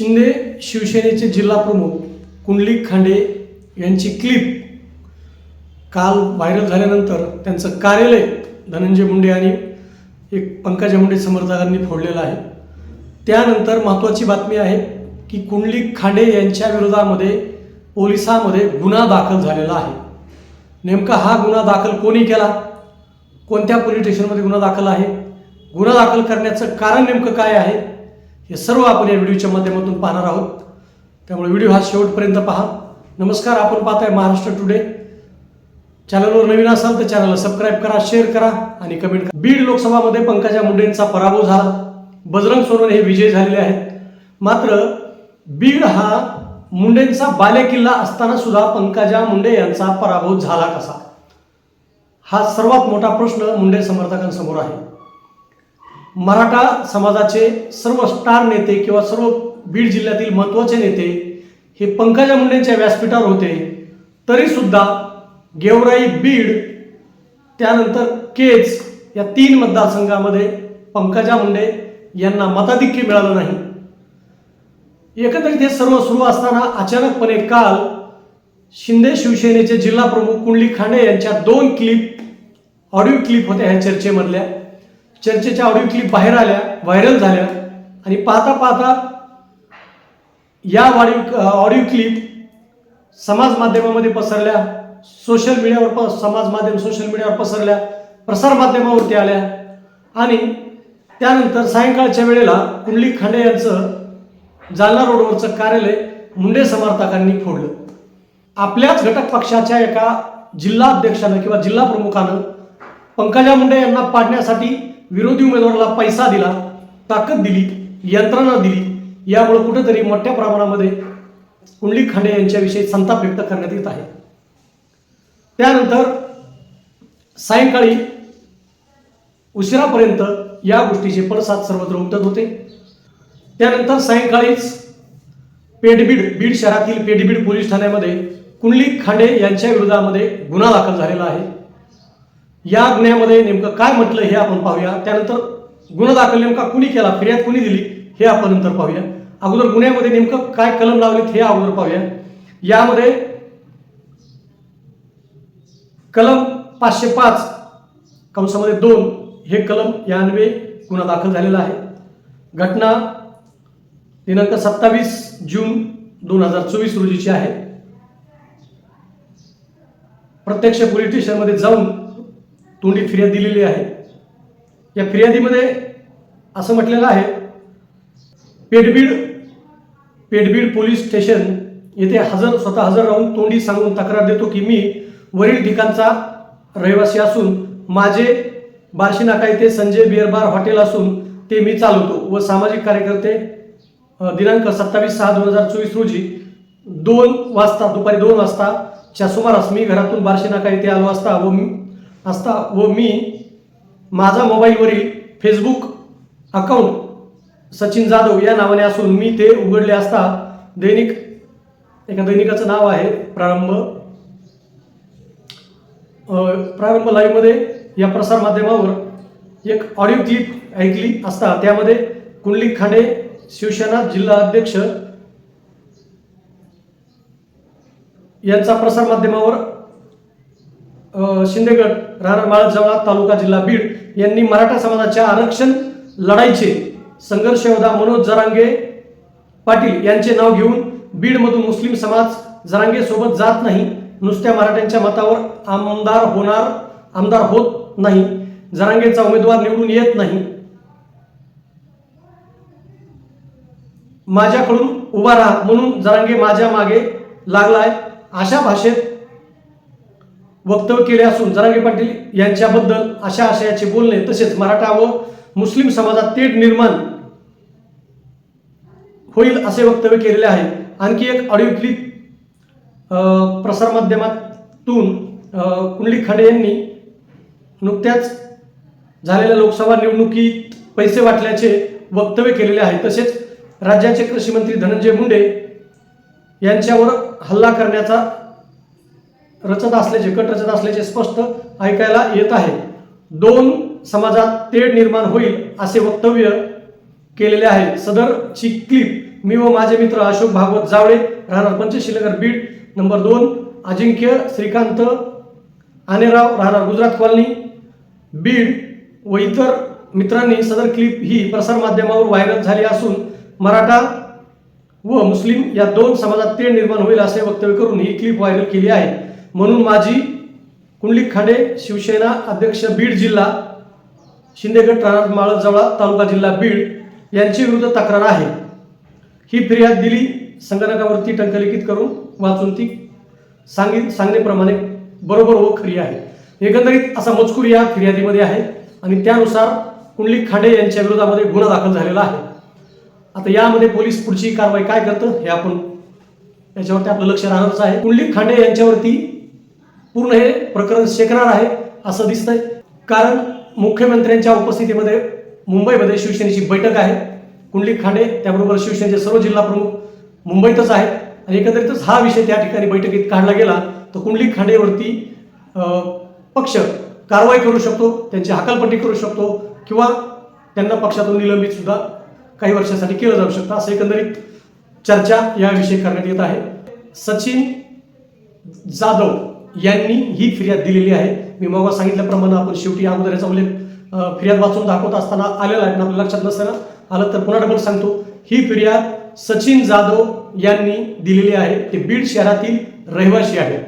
शिंदे शिवसेनेचे जिल्हा प्रमुख कुंडलिक खांडे यांची क्लिप काल व्हायरल झाल्यानंतर त्यांचं कार्यालय धनंजय मुंडे आणि एक पंकजा मुंडे समर्थकांनी फोडलेलं आहे. त्यानंतर महत्त्वाची बातमी आहे की कुंडलिक खांडे यांच्या विरोधामध्ये पोलिसामध्ये गुन्हा दाखल झालेला आहे. नेमका हा गुन्हा दाखल कोणी केला? कोणत्या पोलीस स्टेशनमध्ये गुन्हा दाखल आहे? गुन्हा दाखल करण्याचं कारण नेमकं काय आहे? हे सर्व आपण या व्हिडिओच्या माध्यमातून पाहणार आहोत. त्यामुळे व्हिडिओ हा शेवटपर्यंत पहा. नमस्कार आपण पाहताय महाराष्ट्र टुडे चॅनलवर नवीन असाल तर चॅनलला सबस्क्राईब करा शेअर करा आणि कमेंट करा. बीड लोकसभामध्ये पंकजा मुंडेंचा पराभव झाला. बजरंग सोनवणे हे विजयी झालेले आहेत. मात्र बीड हा मुंडेंचा बालेकिल्ला असताना सुद्धा पंकजा मुंडे यांचा पराभव झाला कसा? हा सर्वात मोठा प्रश्न मुंडे समर्थकांसमोर आहे. मराठा समाजाचे सर्व स्टार नेते किंवा सर्व बीड जिल्ह्यातील महत्त्वाचे नेते हे पंकजा मुंडेंच्या व्यासपीठावर होते. तरीसुद्धा गेवराई बीड त्यानंतर केज या तीन मतदारसंघामध्ये पंकजा मुंडे यांना मताधिक्य मिळालं नाही. एकत्रित हे सर्व सुरू असताना अचानकपणे काल शिंदे शिवसेनेचे जिल्हा प्रमुख कुंडली खांडे यांच्या दोन क्लिप ऑडिओ क्लिप होत्या ह्या चर्चेमधल्या. चर्चेच्या ऑडिओ क्लिप बाहेर आल्या व्हायरल झाल्या. आणि पाहता पाहता या ऑडिओ ऑडिओ क्लिप समाज माध्यमामध्ये पसरल्या. सोशल मीडियावर प समाज माध्यम सोशल मीडियावर पसरल्या. प्रसार माध्यमावरती आल्या. आणि त्यानंतर सायंकाळच्या वेळेला कुंडली खांडे यांचं जालना रोडवरचं कार्यालय मुंडे समर्थकांनी फोडलं. आपल्याच घटक पक्षाच्या एका जिल्हा अध्यक्षानं किंवा जिल्हा प्रमुखानं पंकजा मुंडे यांना पाडण्यासाठी विरोधी उमेदवाराला पैसा दिला ताकद दिली यंत्रणा दिली यामुळे कुठेतरी मोठ्या प्रमाणामध्ये कुंडली खांडे यांच्याविषयी संताप व्यक्त करण्यात येत आहे. त्यानंतर सायंकाळी उशिरापर्यंत या गोष्टीचे पडसाद सर्वत्र उमटत होते. त्यानंतर सायंकाळीच पेडबीड बीड शहरातील पेडबीड पोलीस ठाण्यामध्ये कुंडली खांडे यांच्या विरोधामध्ये गुन्हा दाखल झालेला आहे. या गुन्ह्यामध्ये नेमकं काय म्हटलं हे आपण पाहूया. त्यानंतर गुन्हा दाखल नेमका कुणी केला फिर्याद कुणी दिली हे आपण नंतर पाहूया. अगोदर गुन्ह्यामध्ये नेमकं काय कलम लावलेत हे अगोदर पाहूया. यामध्ये कलम पाचशे पाच कंसामध्ये दोन हे कलम यान्वे गुन्हा दाखल झालेला आहे. घटना दिनांक सत्तावीस जून दोन हजार चोवीस रोजीची आहे. प्रत्यक्ष पोलीस स्टेशनमध्ये जाऊन तोंडी फिर्याद दिलेली आहे. या फिर्यादीमध्ये असं म्हटलेलं आहे पेडबीड पेडबीड पोलीस स्टेशन येथे हजर स्वतः हजर राहून तोंडी सांगून तक्रार देतो की मी वरील ठिकाणचा रहिवासी असून माझे बार्शी नाका येथे संजय बिअर बार हॉटेल असून ते मी चालवतो व सामाजिक कार्यकर्ते दिनांक सत्तावीस सहा दोन हजार चोवीस रोजी दोन वाजता दुपारी दोन वाजताच्या सुमारास मी घरातून बार्शी नाका येथे आलो असता व मी असता व मी माझा मोबाईलवरील फेसबुक अकाउंट सचिन जाधव या नावाने असून मी ते उघडले असता दैनिक एका दैनिकाचं नाव आहे प्रारंभ. प्रारंभ लाईव्हमध्ये या प्रसार माध्यमावर एक ऑडिओ क्लिप ऐकली असता त्यामध्ये कुंडलिक खांडे शिवसेना जिल्हा अध्यक्ष यांचा प्रसार माध्यमावर शिंदेगड राणा माळजवळा तालुका जिल्हा बीड यांनी मराठा समाजाच्या आरक्षण लढाईचे संघर्ष योद्धा मनोज जरांगे पाटील यांचे नाव घेऊन बीडमधून मुस्लिम समाज जरांगे सोबत जात नाही. नुसत्या मराठ्यांच्या मतावर आमदार होणार आमदार होत नाही. जरांगेचा उमेदवार निवडून येत नाही. माझ्याकडून उभा राहा म्हणून जरांगे माझ्या मागे लागलाय. अशा भाषेत वक्तव्य केले असून जरांगे पाटील यांच्याबद्दल अशा आशयाचे बोलणे तसेच मराठा व मुस्लिम समाजात तेढ निर्माण होईल असे वक्तव्य केलेले आहे. आणखी एक ऑडिओ क्लिप प्रसारमाध्यमातून कुंडली कुंडलिक खांडे यांनी नुकत्याच झालेल्या लोकसभा निवडणुकीत पैसे वाटल्याचे वक्तव्य केलेले आहे. तसेच राज्याचे कृषी मंत्री धनंजय मुंडे यांच्यावर हल्ला करण्याचा रचत असल्याचे कट रचत असल्याचे स्पष्ट ऐकायला येत आहे. दोन समाजात तेढ निर्माण होईल असे वक्तव्य केलेले आहे. सदरची क्लिप मी व माझे मित्र अशोक भागवत जावळे राहणार पंचशिलनगर बीड नंबर दोन अजिंक्य श्रीकांत आनेराव राहणार गुजरात कॉलनी बीड व इतर मित्रांनी सदर क्लिप ही प्रसारमाध्यमावर व्हायरल झाली असून मराठा व मुस्लिम या दोन समाजात तेढ निर्माण होईल असे वक्तव्य करून ही क्लिप व्हायरल केली आहे. म्हणून माझी कुंडलिक खांडे शिवसेना अध्यक्ष बीड जिल्हा शिंदेगड राहणार माळजवळा तालुका जिल्हा बीड यांची विरुद्ध तक्रार आहे. ही फिर्याद दिली संगणकावरती टंकलिखित करून वाचून ती सांगित सांगण्याप्रमाणे बरोबर व खरी आहे. एकंदरीत असा मजकूर या फिर्यादीमध्ये आहे आणि त्यानुसार कुंडलिक खांडे यांच्या विरोधामध्ये गुन्हा दाखल झालेला आहे. आता यामध्ये पोलीस पुढची कारवाई काय करतं हे आपण याच्यावरती आपलं लक्ष राहणारच आहे. कुंडलिक खांडे यांच्यावरती पूर्ण हे प्रकरण शेकणार आहे असं दिसतंय. कारण मुख्यमंत्र्यांच्या उपस्थितीमध्ये मुंबईमध्ये शिवसेनेची बैठक आहे. कुंडलिक खांडे त्याबरोबर शिवसेनेचे सर्व जिल्हा प्रमुख मुंबईतच आहेत. आणि एकंदरीतच हा विषय त्या ठिकाणी बैठकीत काढला गेला. तर कुंडलिक खांडेवरती पक्ष कारवाई करू शकतो त्यांची हकालपट्टी करू शकतो किंवा त्यांना पक्षातून निलंबित सुद्धा काही वर्षासाठी केलं जाऊ शकतं असं एकंदरीत चर्चा याविषयी करण्यात येत आहे. सचिन जाधव यांनी ही फिर्याद दिलेली आहे. मी मग सांगितल्याप्रमाणे आपण शेवटी अगोदर याचा उल्लेख फिर्याद वाचून दाखवत असताना आलेला आहे. पण आपल्या लक्षात नसताना आलं तर पुन्हा डबल सांगतो. ही फिर्याद सचिन जाधव यांनी दिलेली आहे. ते बीड शहरातील रहिवासी आहे